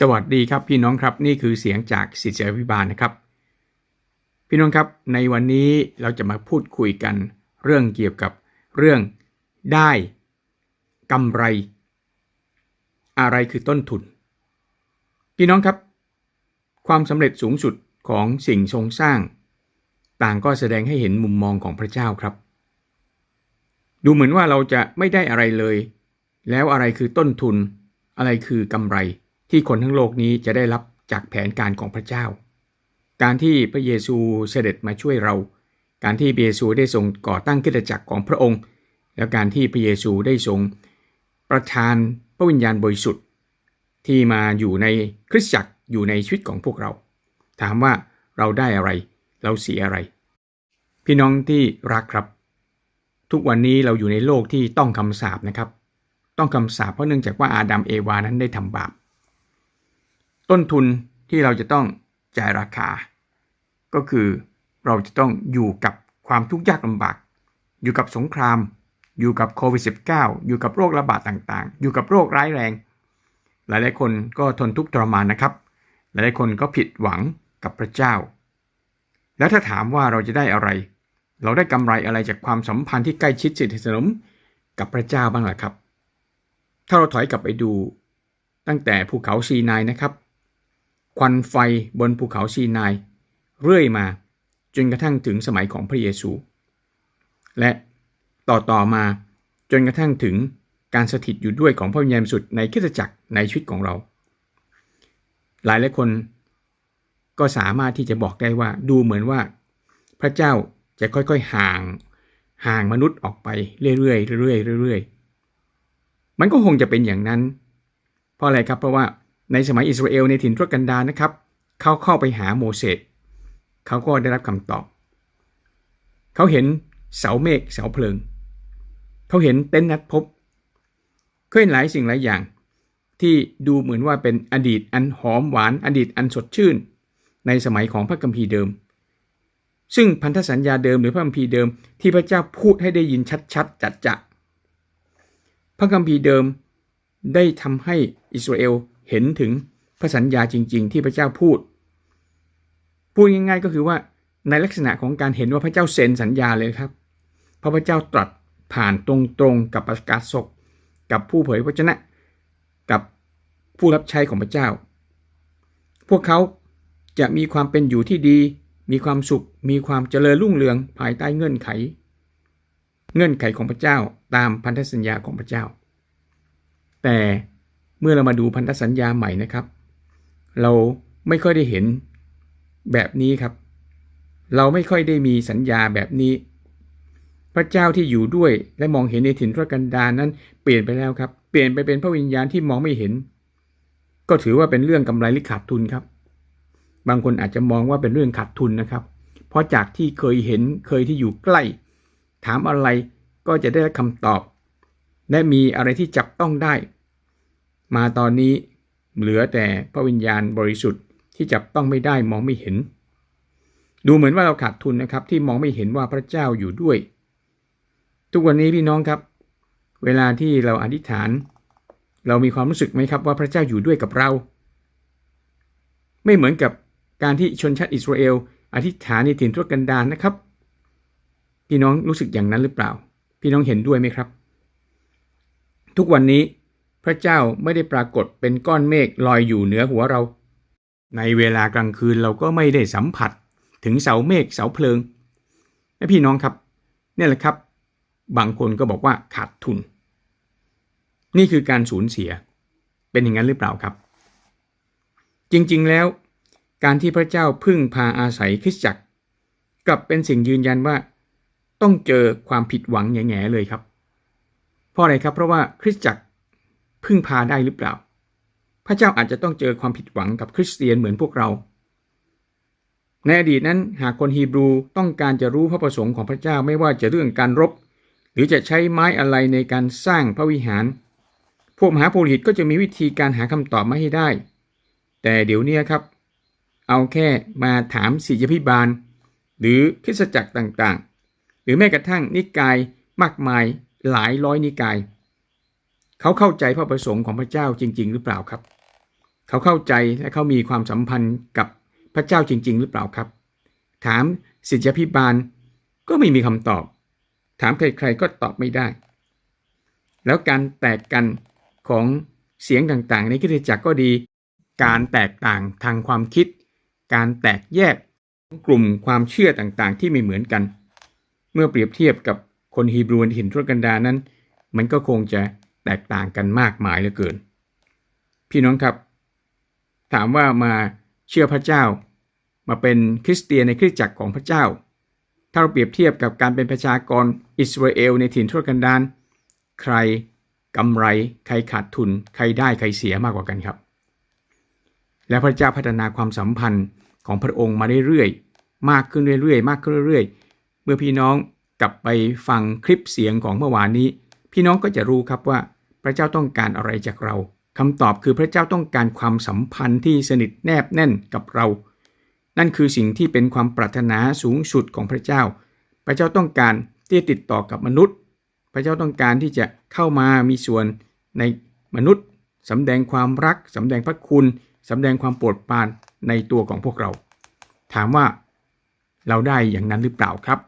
สวัสดีครับพี่น้องครับนี่คือเสียงจากสิทธิพิบาลนะครับ พี่น้องครับในวันนี้เราจะมาพูดคุยกันเรื่องเกี่ยวกับเรื่องได้กำไร อะไรคือต้นทุน พี่น้องครับ ความสำเร็จสูงสุดของสิ่งทรงสร้าง ต่างก็แสดงให้เห็นมุมมองของพระเจ้าครับ ดูเหมือนว่าเราจะไม่ได้อะไรเลย แล้วอะไรคือต้นทุน อะไรคือกำไร ที่คนทั้งโลกนี้จะได้รับจากแผนการของพระเจ้า การที่พระเยซูเสด็จมาช่วยเรา การที่พระเยซูได้ทรงก่อตั้งคริสตจักรของพระองค์ แล้วการที่พระเยซูได้ทรงประทานพระวิญญาณบริสุทธิ์ที่มาอยู่ในคริสตจักรอยู่ในชีวิตของพวกเรา ถามว่าเราได้อะไร เราเสียอะไร พี่น้องที่รักครับ ทุกวันนี้เราอยู่ในโลกที่ต้องคำสาปนะครับ ต้องคำสาปเพราะเนื่องจากว่าอาดัมเอวานั้นได้ทำบาป ต้นทุนที่เราจะต้องจ่ายราคา ก็คือเราจะต้องอยู่กับความทุกข์ยากลำบาก อยู่กับสงคราม อยู่กับโควิด -19 อยู่กับโรคระบาดต่างๆ อยู่กับโรคร้ายแรง หลายๆคนก็ทนทุกข์ทรมานนะครับ หลายๆคนก็ผิดหวังกับพระเจ้า แล้วถ้าถามว่าเราจะได้อะไร เราได้กำไรอะไรจากความสัมพันธ์ที่ใกล้ชิดสนิทสนมกับพระเจ้าบ้างล่ะครับ ถ้าเราถอยกลับไปดูตั้งแต่ภูเขาซีนายนะครับ ควันไฟบนภูเขาซีนาย เรื่อยมาจนกระทั่งถึงสมัยของพระเยซู และต่อต่อมาจนกระทั่งถึงการสถิตอยู่ด้วยของพระวิญญาณสุดในคิดจักรในชีวิตของเรา หลายหลายคนก็สามารถที่จะบอกได้ว่าดูเหมือนว่า พระเจ้าจะค่อยๆห่างห่างมนุษย์ออกไปเรื่อยๆเรื่อยๆเรื่อยๆมันก็คงจะเป็นอย่างนั้น เพราะอะไรครับเพราะว่า ในสมัยอิสราเอลในถิ่นทุรกันดารนะครับ เขาเข้าไปหาโมเสสเขาก็ได้รับคำตอบ เขาเห็นเสาเมฆเสาเพลิง เขาเห็นเต็นท์นัดพบเขาเห็นหลายสิ่งหลายอย่าง ที่ดูเหมือนว่าเป็นอดีตอันหอมหวานอดีตอันสดชื่น ในสมัยของพระคัมภีร์เดิม ซึ่งพันธสัญญาเดิมหรือพระคัมภีร์เดิมที่พระเจ้าพูดให้ได้ยินชัดๆจัดจะพระคัมภีร์เดิมได้ทำให้อิสราเอล เห็นถึงพระสัญญาจริง ๆ ที่พระเจ้าพูด พูดง่ายๆก็คือว่าในลักษณะของการเห็นว่าพระเจ้าเซ็นสัญญาเลยครับ เพราะพระเจ้าตรัสผ่านตรงๆกับประกาศศกกับผู้เผยพระชนะ กับผู้รับใช้ของพระเจ้า พวกเขาจะมีความเป็นอยู่ที่ดี มีความสุข มีความเจริญรุ่งเรืองภายใต้เงื่อนไข เงื่อนไขของพระเจ้าตามพันธสัญญาของพระเจ้า แต่ เมื่อเรามาดูพันธสัญญาใหม่นะครับ เราไม่ค่อยได้เห็นแบบนี้ครับ เราไม่ค่อยได้มีสัญญาแบบนี้ พระเจ้าที่อยู่ด้วยและมองเห็นในถิ่นทุรกันดารนั้นเปลี่ยนไปแล้วครับ เปลี่ยนไปเป็นพระวิญญาณที่มองไม่เห็น ก็ถือว่าเป็นเรื่องกำไรหรือขาดทุนครับ บางคนอาจจะมองว่าเป็นเรื่องขาดทุนนะครับ เพราะจากที่เคยเห็นเคยที่อยู่ใกล้ ถามอะไรก็จะได้คำตอบ และมีอะไรที่จับต้องได้ มาตอนนี้เหลือแต่พระวิญญาณบริสุทธิ์ที่จับต้องไม่ได้มองไม่เห็น ดูเหมือนว่าเราขาดทุนนะครับ ที่มองไม่เห็นว่าพระเจ้าอยู่ด้วย ทุกวันนี้พี่น้องครับ เวลาที่เราอธิษฐาน เรามีความรู้สึกไหมครับว่าพระเจ้าอยู่ด้วยกับเรา ไม่เหมือนกับการที่ชนชาติอิสราเอลอธิษฐานในถิ่นทุรกันดารนนะครับ พี่น้องรู้สึกอย่างนั้นหรือเปล่า พี่น้องเห็นด้วยไหมครับ ทุกวันนี้ พระเจ้าไม่ได้ปรากฏเป็นก้อนเมฆลอยอยู่เหนือหัวเรา ในเวลากลางคืนเราก็ไม่ได้สัมผัสถึงเสาเมฆเสาเพลิงและพี่น้องครับนี่แหละครับ บางคนก็บอกว่าขาดทุน นี่คือการสูญเสีย เป็นอย่างนั้นหรือเปล่าครับ จริงๆแล้ว การที่พระเจ้าพึ่งพาอาศัยคริสตจักร กลับเป็นสิ่งยืนยันว่า ต้องเจอความผิดหวังแง่ๆเลยครับ เพราะอะไรครับเพราะว่าคริสตจักร พึ่งพาได้หรือเปล่า พระเจ้าอาจจะต้องเจอความผิดหวังกับคริสเตียนเหมือนพวกเรา ในอดีตนั้นหากคนฮีบรูต้องการจะรู้พระประสงค์ของพระเจ้าไม่ว่าจะเรื่องการรบ หรือจะใช้ไม้อะไรในการสร้างพระวิหาร พวกมหาปุริตก็จะมีวิธีการหาคำตอบมาให้ได้ แต่เดี๋ยวนี้ครับ เอาแค่มาถามศิษยพิบาล หรือคริสตจักรต่างๆ หรือแม้กระทั่งนิกายมากมายหลายร้อยนิกาย เขาเข้าใจพระประสงค์ของพระเจ้าจริง ๆ หรือเปล่าครับ เขาเข้าใจและเขามีความสัมพันธ์กับพระเจ้าจริง ๆ หรือเปล่าครับ ถามสิทธิพิบาลก็ไม่มีคำตอบ ถามใครๆก็ตอบไม่ได้ แล้วการแตกกันของเสียงต่างๆ ในคริสตจักรก็ดี การแตกต่างทางความคิด การแตกแยกกลุ่มความเชื่อต่างๆ ที่ไม่เหมือนกัน เมื่อเปรียบเทียบกับคนฮีบรูในถิ่นทุรกันดารนั้น มันก็คงจะ แตกต่างกันมากมายเหลือเกิน พี่น้องครับ ถามว่ามาเชื่อพระเจ้า มาเป็นคริสเตียนในคริสตจักรของพระเจ้า ถ้าเราเปรียบเทียบกับการเป็นประชากรอิสราเอลในถิ่นทุรกันดารใครกำไรใครขาดทุน ใครได้ใครเสียมากกว่ากันครับ และพระเจ้าพัฒนาความสัมพันธ์ของพระองค์มาเรื่อยๆมากขึ้นเรื่อยๆ มากขึ้นเรื่อยๆ เมื่อพี่น้องกลับไปฟังคลิปเสียงของเมื่อวานนี้ พี่น้องก็จะรู้ครับว่า พระเจ้าต้องการอะไรจากเราคำตอบคือพระเจ้าต้องการความสัมพันธ์ที่สนิทแนบแน่นกับเรา นั่นคือสิ่งที่เป็นความปรารถนาสูงสุดของพระเจ้า พระเจ้าต้องการที่จะติดต่อกับมนุษย์ พระเจ้าต้องการที่จะเข้ามามีส่วนในมนุษย์สำแดงความรักสำแดงพระคุณสำแดงความโปรดปรานในตัวของพวกเรา ถามว่าเราได้อย่างนั้นหรือเปล่าครับ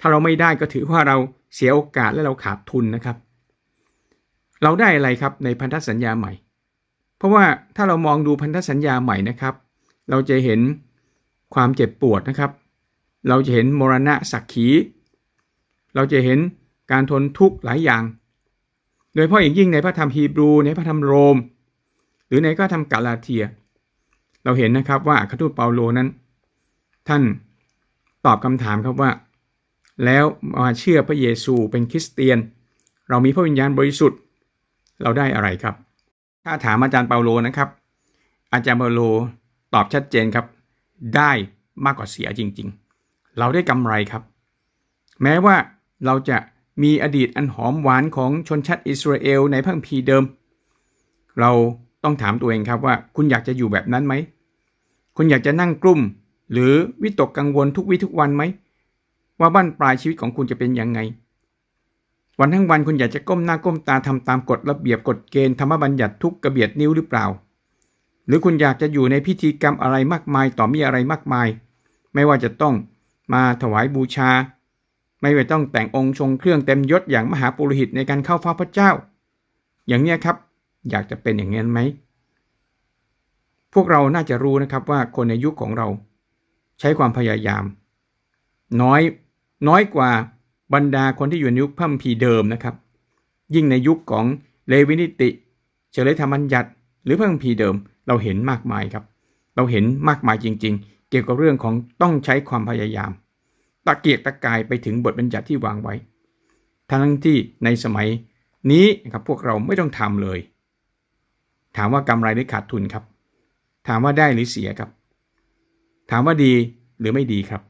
ถ้าเราไม่ได้ก็ถือว่าเราเสียโอกาสและเราขาดทุนนะครับ เราได้อะไรครับในพันธสัญญาใหม่ เพราะว่าถ้าเรามองดูพันธสัญญาใหม่นะครับ เราจะเห็นความเจ็บปวดนะครับ เราจะเห็นมรณะสักขี เราจะเห็นการทนทุกข์หลายอย่าง โดยเฉพาะอย่างยิ่งในพระธรรมฮีบรู ในพระธรรมโรม หรือในพระธรรมกาลาเทีย เราเห็นนะครับว่าคาทูตเปาโลนั้น ท่านตอบคำถามครับว่า แล้วมาเชื่อพระเยซูเป็นคริสเตียน เรามีพระวิญญาณบริสุทธิ์ เราได้อะไรครับ ถ้าถามอาจารย์เปาโลนะครับ อาจารย์เปาโลตอบชัดเจนครับ ได้มากกว่าเสียจริง ๆ เราได้กำไรครับ แม้ว่าเราจะมีอดีตอันหอมหวานของชนชาติอิสราเอลในพระคัมภีเดิม เราต้องถามตัวเองครับว่าคุณอยากจะอยู่แบบนั้นไหม คุณอยากจะนั่งกลุ่ม หรือวิตกกังวลทุกวิทุกวันไหม ว่าบ้านปลายชีวิตของคุณจะเป็นยังไง วันทั้งวันคุณอยากจะก้มหน้าก้มตาทำตามกฎระเบียบกฎเกณฑ์ธรรมบัญญัติทุกกระเบียดนิ้วหรือเปล่า หรือคุณอยากจะอยู่ในพิธีกรรมอะไรมากมายต่อมีอะไรมากมาย ไม่ว่าจะต้องมาถวายบูชา ไม่ว่าต้องแต่งองค์ทรงเครื่องเต็มยศอย่างมหาปุโรหิตในการเข้าเฝ้าพระเจ้า อย่างนี้ครับ อยากจะเป็นอย่างนั้นไหมพวกเราน่าจะรู้นะครับว่าคนในยุคของเรา ใช้ความพยายาม น้อยน้อยกว่า บรรดาคนที่อยู่ในยุคพัมพีเดิมนะครับ ยิ่งในยุคของเลวินิติ เฉลยธรรมัญญัติ หรือพัมพีเดิมเราเห็นมากมายครับ เราเห็นมากมายจริง ๆ เกี่ยวกับเรื่องของต้องใช้ความพยายาม ตะเกียกตะกายไปถึงบทบัญญัติที่วางไว้ ทั้งที่ในสมัยนี้นะครับพวกเราไม่ต้องทำเลย ถามว่ากำไรหรือขาดทุนครับ ถามว่าได้หรือเสียครับ ถามว่าดีหรือไม่ดีครับ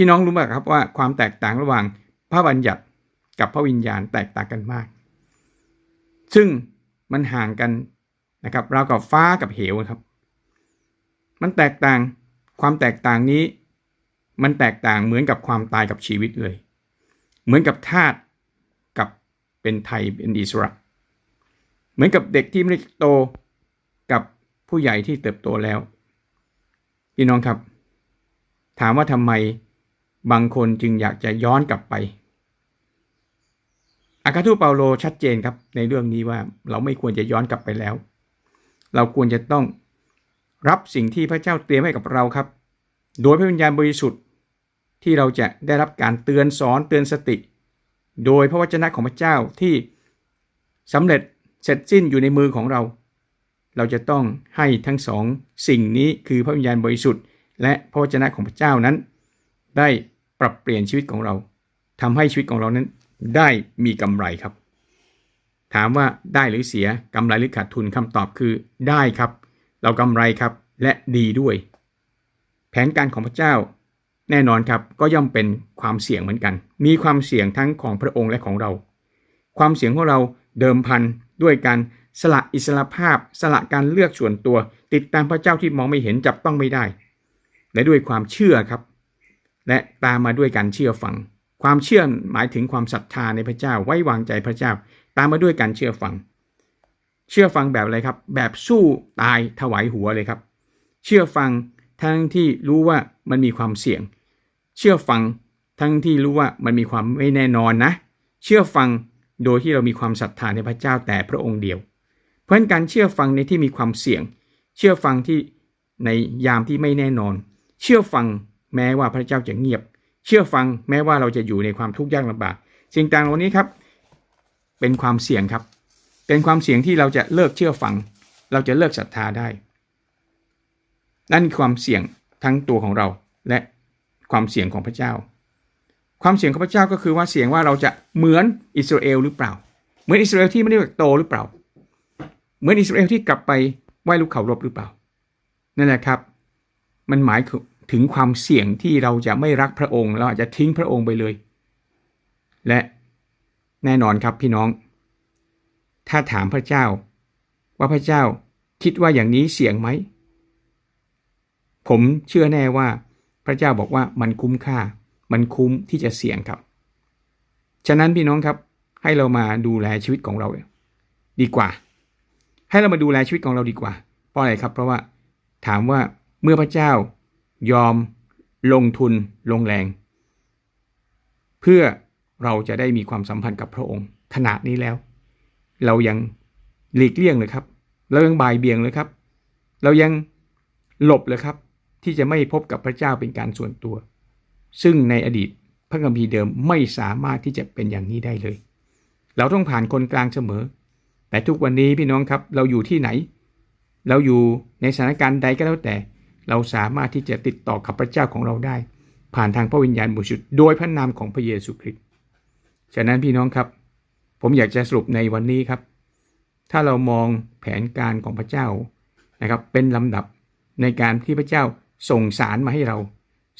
พี่น้องรู้ไหมครับว่าความแตกต่างระหว่างพระบัญญัติกับพระวิญญาณแตกต่างกันมาก ซึ่งมันห่างกันนะครับราวกับฟ้ากับเหวครับ มันแตกต่างความแตกต่างนี้ มันแตกต่างเหมือนกับความตายกับชีวิตเลย เหมือนกับทาสกับเป็นไทยเป็นอิสระ เหมือนกับเด็กที่ไม่ได้โตกับผู้ใหญ่ที่เติบโตแล้ว พี่น้องครับ ถามว่าทำไม บางคนจึงอยากจะย้อนกลับไปอาคาทูเปาโลชัดเจนครับในเรื่องนี้ว่าเราไม่ควรจะย้อนกลับไปแล้ว เราควรจะต้องรับสิ่งที่พระเจ้าเตรียมให้กับเราครับ โดยพระวิญญาณบริสุทธิ์ที่เราจะได้รับการเตือนสอนเตือนสติ โดยพระวจนะของพระเจ้าที่สำเร็จเสร็จสิ้นอยู่ในมือของเรา เราจะต้องให้ทั้งสองสิ่งนี้คือพระวิญญาณบริสุทธิ์ และพระวจนะของพระเจ้านั้น ได้ปรับเปลี่ยนชีวิตของเราทำให้ชีวิตของเรานั้นได้มีกำไรครับ ถามว่าได้หรือเสียกำไรหรือขาดทุนคำตอบคือได้ครับ เรากำไรครับและดีด้วย แผนการของพระเจ้า แน่นอนครับก็ย่อมเป็นความเสี่ยงเหมือนกัน มีความเสี่ยงทั้งของพระองค์และของเรา ความเสี่ยงของเราเดิมพันด้วยการสละอิสระภาพ สละการเลือกส่วนตัว ติดตามพระเจ้าที่มองไม่เห็นจับต้องไม่ได้ และด้วยความเชื่อครับ และตามมาด้วยการเชื่อฟัง ความเชื่อหมายถึงความศรัทธาในพระเจ้าไว้วางใจพระเจ้า ตามมาด้วยการเชื่อฟัง เชื่อฟังแบบอะไรครับ แบบสู้ตายถวายหัวเลยครับ เชื่อฟังทั้งที่รู้ว่ามันมีความเสี่ยง เชื่อฟังทั้งที่รู้ว่ามันมีความไม่แน่นอนนะ เชื่อฟังโดยที่เรามีความศรัทธาในพระเจ้าแต่พระองค์เดียว เพราะฉะนั้นการเชื่อฟังในที่มีความเสี่ยง เชื่อฟังที่ในยามที่ไม่แน่นอน เชื่อฟัง แม้ว่าพระเจ้าจะเงียบ เชื่อฟังแม้ว่าเราจะอยู่ในความทุกข์ยากลำบาก สิ่งต่างเหล่านี้ครับ เป็นความเสี่ยงครับ เป็นความเสี่ยงที่เราจะเลิกเชื่อฟัง เราจะเลิกศรัทธาได้ นั่นความเสี่ยงทั้งตัวของเราและความเสี่ยงของพระเจ้า ความเสี่ยงของพระเจ้าก็คือว่าเสี่ยงว่าเราจะเหมือนอิสราเอลหรือเปล่า เหมือนอิสราเอลที่ไม่ได้โตหรือเปล่า เหมือนอิสราเอลที่กลับไปไหว้ลูกเขารบหรือเปล่า นั่นแหละครับ มันหมาย ถึงความเสี่ยงที่เราจะไม่รักพระองค์ เราอาจจะทิ้งพระองค์ไปเลย และแน่นอนครับพี่น้อง ถ้าถามพระเจ้า ว่าพระเจ้าคิดว่าอย่างนี้เสี่ยงไหม ผมเชื่อแน่ว่า พระเจ้าบอกว่ามันคุ้มค่า มันคุ้มที่จะเสี่ยงครับ ฉะนั้นพี่น้องครับให้เรามาดูแลชีวิตของเรา ดีกว่า ให้เรามาดูแลชีวิตของเราดีกว่าเพราะอะไรครับ เพราะว่าถามว่าเมื่อพระเจ้า ยอมลงทุนลงแรง เพื่อเราจะได้มีความสัมพันธ์กับพระองค์ ขนาดนี้แล้ว เรายังหลีกเลี่ยงเลยครับ เรายังบ่ายเบี่ยงเลยครับ เรายังหลบเลยครับ ที่จะไม่พบกับพระเจ้าเป็นการส่วนตัว ซึ่งในอดีตพระคัมภีร์เดิมไม่สามารถที่จะเป็นอย่างนี้ได้เลย เราต้องผ่านคนกลางเสมอ แต่ทุกวันนี้พี่น้องครับ เราอยู่ที่ไหน เราอยู่ในสถานการณ์ใดก็แล้วแต่ เราสามารถที่จะติดต่อกับพระเจ้าของเราได้ ผ่านทางพระวิญญาณบริสุทธิ์โดยพระนามของพระเยซูคริสต์ฉะนั้นพี่น้องครับ ผมอยากจะสรุปในวันนี้ครับ ถ้าเรามองแผนการของพระเจ้านะครับ เป็นลำดับในการที่พระเจ้าส่งสารมาให้เรา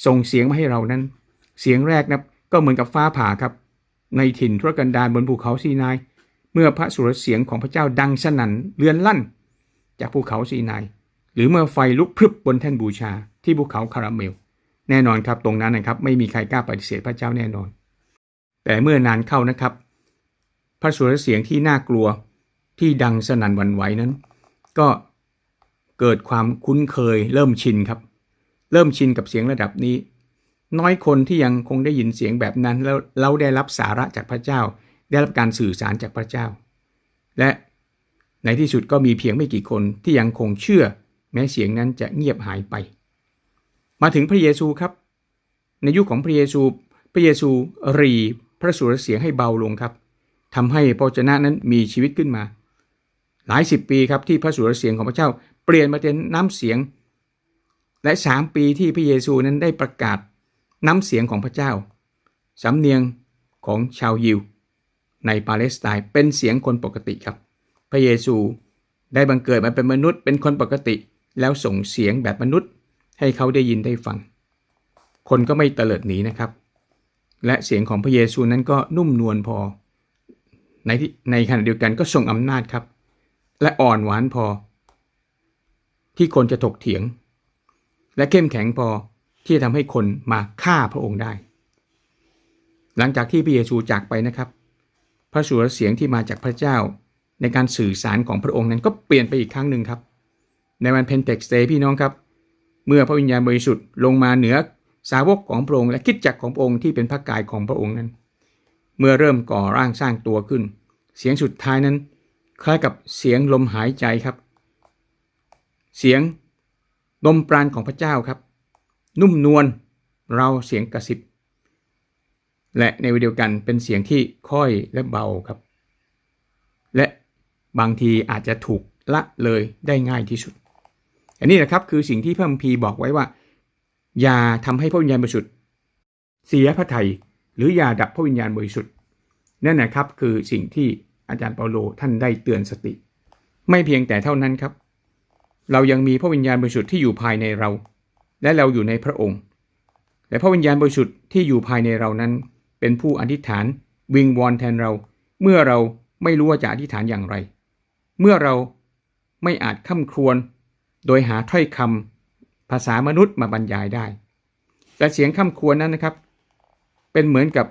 ส่งเสียงมาให้เรานั้น เสียงแรกนะก็เหมือนกับฟ้าผ่าครับ ในถิ่นทุรกันดารบนภูเขาซีนาย เมื่อพระสุรเสียงของพระเจ้าดังสนั่นเรือนลั่น จากภูเขาซีนาย หรือเมื่อไฟลุกพรึบบนแท่นบูชาที่ภูเขาคาราเมล แน่นอนครับตรงนั้นนะครับไม่มีใครกล้าปฏิเสธพระเจ้าแน่นอน แต่เมื่อนานเข้านะครับ พระสุรเสียงที่น่ากลัวที่ดังสนั่นวันไหวนั้น ก็เกิดความคุ้นเคยเริ่มชินครับ เริ่มชินกับเสียงระดับนี้ น้อยคนที่ยังคงได้ยินเสียงแบบนั้น แล้วเราได้รับสาระจากพระเจ้า ได้รับการสื่อสารจากพระเจ้า และในที่สุดก็มีเพียงไม่กี่คนที่ยังคงเชื่อ แม้เสียงนั้นจะเงียบหายไป มาถึงพระเยซูครับ ในยุคของพระเยซู พระเยซูรีพระสุรเสียงให้เบาลงครับทำให้พระเจ้านั้นมีชีวิตขึ้นมา หลายสิบปีครับที่พระสุรเสียงของพระเจ้า เปลี่ยนมาเป็นน้ำเสียง และสามปีที่พระเยซูนั้นได้ประกาศน้ำเสียงของพระเจ้าสำเนียงของชาวยิว ในปาเลสไตน์เป็นเสียงคนปกติครับ พระเยซูได้บังเกิดมาเป็นมนุษย์เป็นคนปกติ แล้วส่งเสียงแบบมนุษย์ให้เขาได้ยินได้ฟัง คนก็ไม่เตลิดหนีนะครับ และเสียงของพระเยซูนั้นก็นุ่มนวลพอ ในที่ในขณะเดียวกันก็ทรงอำนาจครับ และอ่อนหวานพอ ที่คนจะถกเถียง และเข้มแข็งพอที่จะทำให้คนมาฆ่าพระองค์ได้ หลังจากที่พระเยซูจากไปนะครับ พระสุรเสียงที่มาจากพระเจ้าในการสื่อสารของพระองค์นั้นก็เปลี่ยนไปอีกครั้งหนึ่งครับ ในวันเพนเทคสเตย์พี่น้องครับ เมื่อพระวิญญาณบริสุทธิ์ลงมาเหนือสาวกของพระองค์และคิดจักของพระองค์ที่เป็นพระกายของพระองค์นั้น เมื่อเริ่มก่อร่างสร้างตัวขึ้น เสียงสุดท้ายนั้น คล้ายกับเสียงลมหายใจครับ เสียงลมปราณของพระเจ้าครับ นุ่มนวลเราเสียงกระซิบ และในวิดีโอกันเป็นเสียงที่ค่อยและเบาครับ และบางทีอาจจะถูกละเลยได้ง่ายที่สุด อันนี้นะครับคือสิ่งที่พระคัมภีร์บอกไว้ว่า อย่าทำให้พระวิญญาณบริสุทธิ์เสียพระทัยหรืออย่าดับพระวิญญาณบริสุทธิ์นั่นนะครับคือสิ่งที่อาจารย์เปาโลท่านได้เตือนสติ ไม่เพียงแต่เท่านั้นครับ เรายังมีพระวิญญาณบริสุทธิ์ที่อยู่ภายในเรา และเราอยู่ในพระองค์ และพระวิญญาณบริสุทธิ์ที่อยู่ภายในเรานั้น เป็นผู้อธิษฐาน วิงวอนแทนเรา เมื่อเราไม่รู้ว่าจะอธิษฐานอย่างไร เมื่อเราไม่อาจข้าครวญ โดยหาถ้อยคำภาษามนุษย์มาบรรยายได้ แต่เสียงข้าควญนั้นนะครับ เป็นเหมือนกับ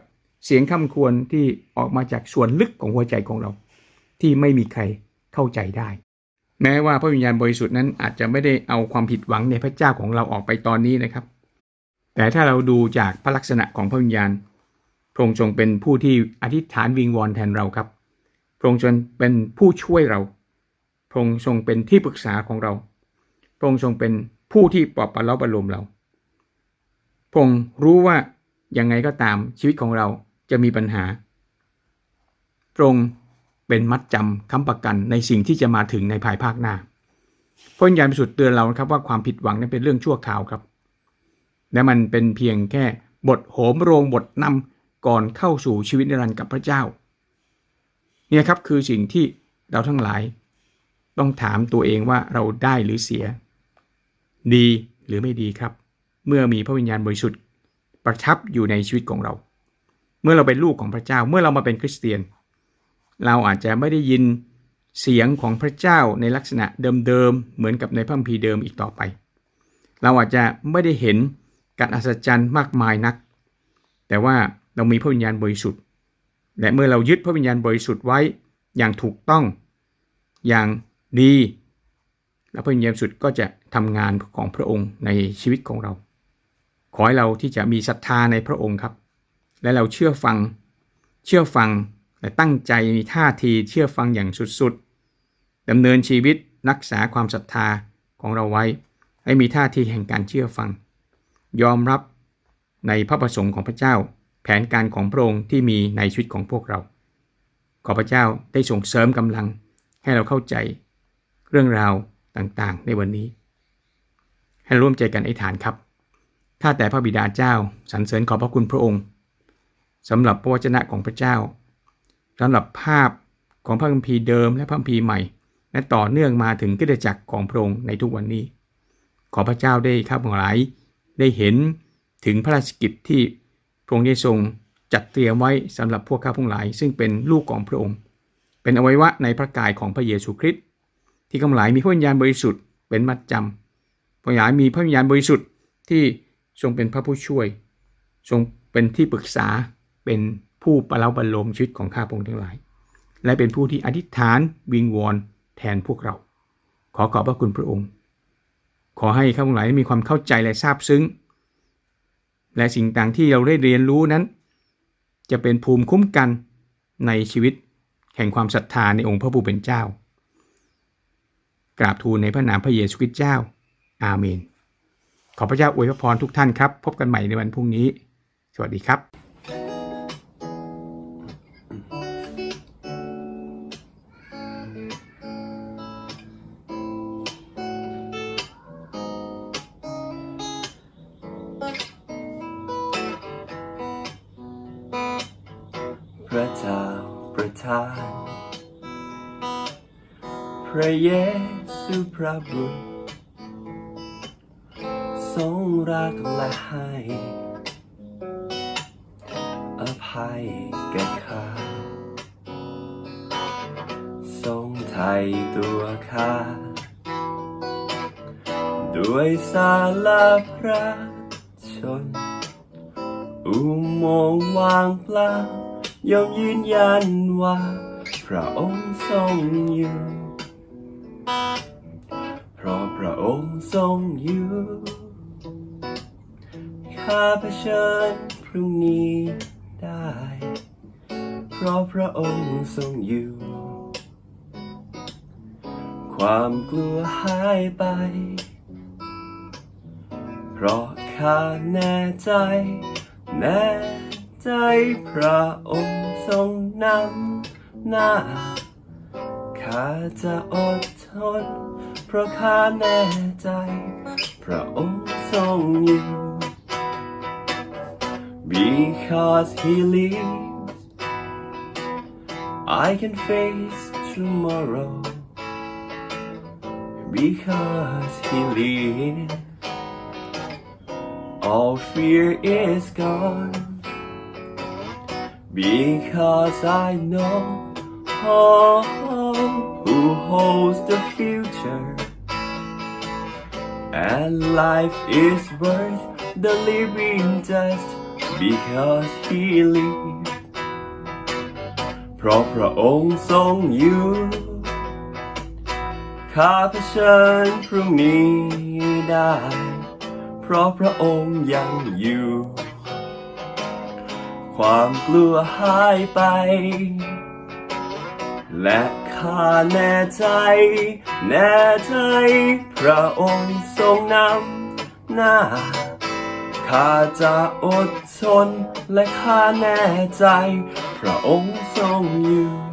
เสียงข้าควรที่ออกมาจากส่วนลึกของหัวใจของเรา ที่ไม่มีใครเข้าใจได้ แม้ว่าพระวิญญาณบริสุทธิ์นั้นอาจจะไม่ได้เอาความผิดหวังในพระเจ้าของเราออกไปตอนนี้นะครับ แต่ถ้าเราดูจากพระลักษณะของพระวิญญาณพระองค์ทรงเป็นผู้ที่อธิษฐานวิงวอนแทนเราครับ พระองค์ทรงเป็นผู้ช่วยเรา พระองค์ทรงเป็นที่ปรึกษาของเรา พระองค์ทรงเป็นผู้ที่ปลอบประโลมประโลมเราพระองค์รู้ว่ายังไงก็ตามชีวิตของเราจะมีปัญหาพระองค์เป็นมัดจำค้ำประกันในสิ่งที่จะมาถึงในภายภาคหน้าพระวิญญาณบริสุทธิ์เตือนเราครับว่าความผิดหวังนั้นเป็นเรื่องชั่วคราวครับ และมันเป็นเพียงแค่บทโหมโรงบทนำก่อนเข้าสู่ชีวิตนิรันดร์กับพระเจ้า เนี่ยครับคือสิ่งที่เราทั้งหลาย ต้องถามตัวเองว่าเราได้หรือเสีย ดีหรือไม่ดีครับ เมื่อมีพระวิญญาณบริสุทธิ์ประทับอยู่ในชีวิตของเรา เมื่อเราเป็นลูกของพระเจ้าเมื่อเรามาเป็นคริสเตียน เราอาจจะไม่ได้ยินเสียงของพระเจ้าในลักษณะเดิมๆเหมือนกับในพระคัมภีร์เดิมอีกต่อไป เราอาจจะไม่ได้เห็นการอัศจรรย์มากมายนัก แต่ว่าเรามีพระวิญญาณบริสุทธิ์ และเมื่อเรายึดพระวิญญาณบริสุทธิ์ไว้อย่างถูกต้องอย่างดี และพระวิญญาณบริสุทธิ์ก็จะ ทำงานของพระองค์ในชีวิตของเรา ขอให้เราที่จะมีศรัทธาในพระองค์ครับ และเราเชื่อฟัง เชื่อฟังและตั้งใจมีท่าทีเชื่อฟังอย่างสุดๆดำเนินชีวิตรักษาความศรัทธาของเราไว้ ให้มีท่าทีแห่งการเชื่อฟัง ยอมรับในพระประสงค์ของพระเจ้า แผนการของพระองค์ที่มีในชีวิตของพวกเรา ขอพระเจ้าได้ส่งเสริมกำลังให้เราเข้าใจ เรื่องราวต่างๆ ในวันนี้ ให้ร่วมใจกันอธิษฐานครับถ้าแต่พระบิดาเจ้าสรรเสริญขอบพระคุณพระองค์สำหรับพระวจนะของพระเจ้าสำหรับภาพของพระคัมภีร์เดิมและพระคัมภีร์ใหม่ และต่อเนื่องมาถึงกิจจักรของพระองค์ในทุกวันนี้ ขอพระเจ้าได้ข้าพหลายได้เห็นถึงพระราชกิจที่พระองค์ได้ทรงจัดเตรียมไว้สำหรับพวกข้าพงหลาย ซึ่งเป็นลูกของพระองค์ เป็นอวัยวะในพระกายของพระเยซูคริสต์ที่ข้าพงหลายมีพระวิญญาณบริสุทธิ์เป็นมัดจำ พระวิญญาณมีพระวิญญาณบริสุทธิ์ที่ทรงเป็นพระผู้ช่วย ทรงเป็นที่ปรึกษาเป็นผู้ประเลาบรรลมชีวิตของข้าพงทั้งหลาย และเป็นผู้ที่อธิษฐานวิงวอนแทนพวกเรา ขอขอบพระคุณพระองค์ ขอให้ข้าพงหลายมีความเข้าใจและซาบซึ้ง และสิ่งต่างที่เราได้เรียนรู้นั้น จะเป็นภูมิคุ้มกันในชีวิตแห่งความศรัทธาในองค์พระผู้เป็นเจ้า กราบทูลในพระนามพระเยซูคริสต์เจ้า อาเมน ขอพระเจ้าอวยพรทุกท่านครับ พบกันใหม่ในวันพรุ่งนี้ สวัสดีครับพระเจ้าประทาน พระเยซูพระบุตร ทรงรักและให้อภัยแก่ข้าทรงไถ่ตัวข้า ด้วยสาลาพระชน อุโมงค์วางเปล่าย่อมยืนยันว่า พระองค์ทรงอยู่เพราะพระองค์ทรงอยู่ ข้าเผชิญพรุ่งนี้ได้ เพราะพระองค์ทรงอยู่ ความกลัวหายไป เพราะข้าแน่ใจ แน่ใจพระองค์ทรงนำหน้า ข้าจะอดทน เพราะข้าแน่ใจ พระองค์ทรงอยู่ because he lives I can face tomorrow because he lives. All fear is gone because I know oh, who holds the future. And life is worth the living just because he lives เพราะพระองค์ทรงอยู่ข้าเผชิญพรุ่งนี้ได้ เพราะพระองค์ยังอยู่ ความกลัวหายไป และข้าแน่ใจ แน่ใจ พระองค์ทรงนำหน้าข้าจะอด ทนและข้าแน่ใจ พระองค์ทรงอยู่